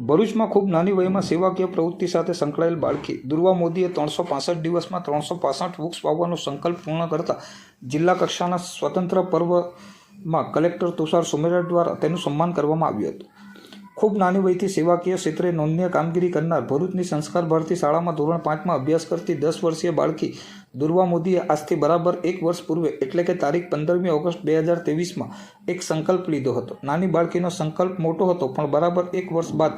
ભરૂચમાં ખૂબ નાની વયમાં સેવાકીય પ્રવૃત્તિ સાથે સંકળાયેલ બાળકી દુર્વા મોદીએ ત્રણસો પાસઠ દિવસમાં ત્રણસો પાસઠ વૃક્ષ વાવવાનો સંકલ્પ પૂર્ણ કરતા જિલ્લા કક્ષાના સ્વતંત્ર પર્વમાં કલેક્ટર તુષાર સુમેરા દ્વારા તેનું સન્માન કરવામાં આવ્યું હતું. ખૂબ નાની વયથી સેવાકીય ક્ષેત્રે નોંધનીય કામગીરી કરનાર ભરૂચની સંસ્કાર ભારતી શાળામાં ધોરણ પાંચમાં અભ્યાસ કરતી દસ વર્ષીય બાળકી દુર્વા મોદીએ આજથી બરાબર એક વર્ષ પૂર્વે, એટલે કે તારીખ પંદરમી ઓગસ્ટ બે હજાર તેવીસમાં એક સંકલ્પ લીધો હતો. નાની બાળકીનો સંકલ્પ મોટો હતો, પણ બરાબર એક વર્ષ બાદ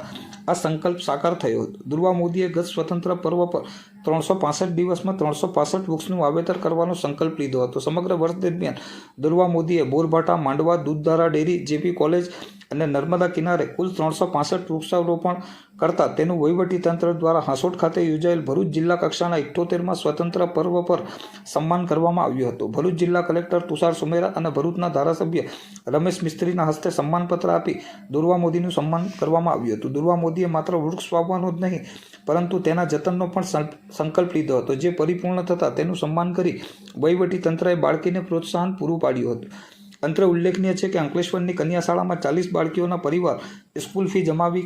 આ સંકલ્પ સાકાર થયો હતો. દુર્વા મોદીએ ગત સ્વતંત્ર પર્વ પર ત્રણસો પાસઠ દિવસમાં ત્રણસો પાસઠ વૃક્ષનું વાવેતર કરવાનો સંકલ્પ લીધો હતો. સમગ્ર વર્ષ દરમિયાન દુર્વા મોદીએ Borbhata, Mandva, Dudhdhara dairy, JP college અને નર્મદા કિનારે કુલ ત્રણસો પાસઠ વૃક્ષારોપણ કરતા તેનું વહીવટી તંત્ર દ્વારા હાંસોટ ખાતે યોજાયેલ ભરૂચ જિલ્લા કક્ષાના ઇઠ્ઠોતેરમાં સ્વતંત્ર પર્વ પર સન્માન કરવામાં આવ્યું હતું. ભરૂચ જિલ્લા કલેક્ટર તુષાર સુમેરા અને ભરૂચના ધારાસભ્ય રમેશ મિસ્ત્રીના હસ્તે સન્માનપત્ર આપી દુર્વા મોદીનું સન્માન કરવામાં આવ્યું હતું. દુર્વા મોદીએ માત્ર વૃક્ષ વાવવાનો જ નહીં, પરંતુ તેના જતનનો પણ સંકલ્પ લીધો હતો, જે પરિપૂર્ણ થતાં તેનું સન્માન કરી વહીવટી તંત્રએ બાળકીને પ્રોત્સાહન પૂરું પાડ્યું હતું. અંતરે ઉલ્લેખનીય છે કે અંકલેશ્વરની કન્યા શાળામાં ચાલીસ બાળકીઓના પરિવાર સ્કૂલ ફી જમાવી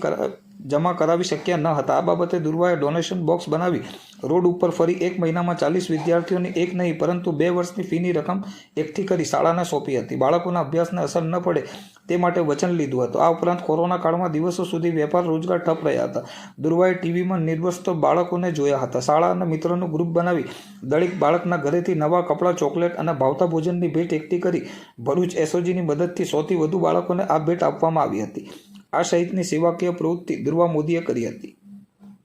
જમા કરાવી શક્યા ન હતા. આ બાબતે દુર્વાએ ડોનેશન બોક્સ બનાવી રોડ ઉપર ફરી એક મહિનામાં ચાલીસ વિદ્યાર્થીઓની એક નહીં, પરંતુ બે વર્ષની ફીની રકમ એકઠી કરી શાળાને સોંપી હતી. બાળકોના અભ્યાસને અસર ન પડે તે માટે વચન લીધું હતું. આ ઉપરાંત કોરોના કાળમાં દિવસો સુધી વેપાર રોજગાર ઠપ રહ્યા હતા. દુર્વાએ ટીવીમાં નિર્વસ્ત બાળકોને જોયા હતા. શાળા અને મિત્રોનું ગ્રુપ બનાવી દરેક બાળકના ઘરેથી નવા કપડાં, ચોકલેટ અને ભાવતા ભોજનની ભેટ એકઠી કરી ભરૂચ એસઓજીની મદદથી સૌથી વધુ બાળકોને આ ભેટ આપવામાં આવી હતી. આ સહિતની સેવાકીય પ્રવૃત્તિ દુર્વા મોદીએ કરી હતી.